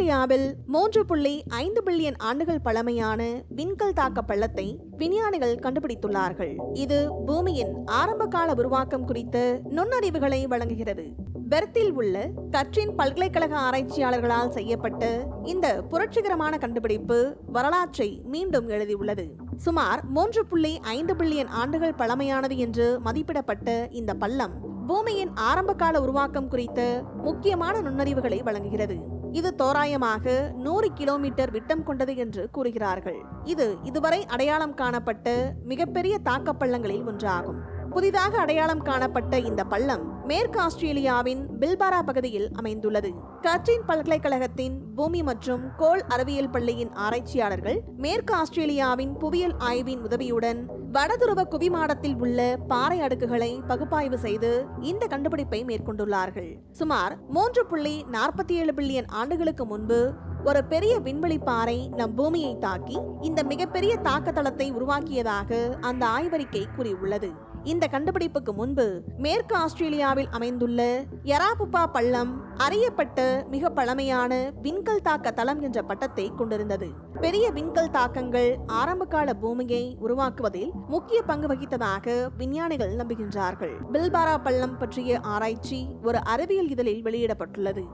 ஆஸ்திரேலியாவில் மூன்று புள்ளி ஐந்து பில்லியன் ஆண்டுகள் பழமையான விண்கல் தாக்க பள்ளத்தை விஞ்ஞானிகள் கண்டுபிடித்துள்ளார்கள். இது பூமியின் ஆரம்பகால உருவாக்கம் குறித்த நுண்ணறிவுகளை வழங்குகிறது. பெர்த்தில் உள்ள கற்றின் பல்கலைக்கழக ஆராய்ச்சியாளர்களால் செய்யப்பட்ட இந்த புரட்சிகரமான கண்டுபிடிப்பு வரலாற்றை மீண்டும் எழுதியுள்ளது. சுமார் மூன்று புள்ளி ஐந்து பில்லியன் ஆண்டுகள் பழமையானது என்று மதிப்பிடப்பட்ட இந்த பள்ளம் பூமியின் ஆரம்பகால உருவாக்கம் குறித்த முக்கியமான நுண்ணறிவுகளை வழங்குகிறது. இது தோராயமாக நூறு கிலோமீட்டர் விட்டம் கொண்டது என்று கூறுகிறார்கள். இது இதுவரை அடையாளம் காணப்பட்ட மிகப்பெரிய தாக்கப்பள்ளங்களில் ஒன்றாகும். புதிதாக அடையாளம் காணப்பட்ட இந்த பள்ளம் மேற்கு ஆஸ்திரேலியாவின் பில்பாரா பகுதியில் அமைந்துள்ளது. கச்சின் பல்கலைக்கழகத்தின் பூமி மற்றும் கோள் அறிவியல் பள்ளியின் ஆராய்ச்சியாளர்கள் மேற்கு ஆஸ்திரேலியாவின் புவியியல் ஆய்வின் உதவியுடன் வடதுருவ குவிமாடத்தில் உள்ள பாறை அடுக்குகளை பகுப்பாய்வு செய்து இந்த கண்டுபிடிப்பை மேற்கொண்டுள்ளார்கள். சுமார் மூன்று புள்ளி நாற்பத்தி ஏழு பில்லியன் ஆண்டுகளுக்கு முன்பு ஒரு பெரிய விண்வெளி பாறை நம் பூமியை தாக்கி இந்த மிகப்பெரிய தாக்கத்தளத்தை உருவாக்கியதாக அந்த ஆய்வறிக்கை கூறியுள்ளது. இந்த கண்டுபிடிப்புக்கு முன்பு மேற்கு ஆஸ்திரேலியாவில் அமைந்துள்ள யராபுப்பா பள்ளம் அறியப்பட்ட மிக பழமையான விண்கல் தாக்க தளம் என்ற பட்டத்தை கொண்டிருந்தது. பெரிய விண்கல் தாக்கங்கள் ஆரம்பகால பூமியை உருவாக்குவதில் முக்கிய பங்கு வகித்ததாக விஞ்ஞானிகள் நம்புகின்றார்கள். பில்பாரா பள்ளம் பற்றிய ஆராய்ச்சி ஒரு அறிவியல் இதழில் வெளியிடப்பட்டுள்ளது.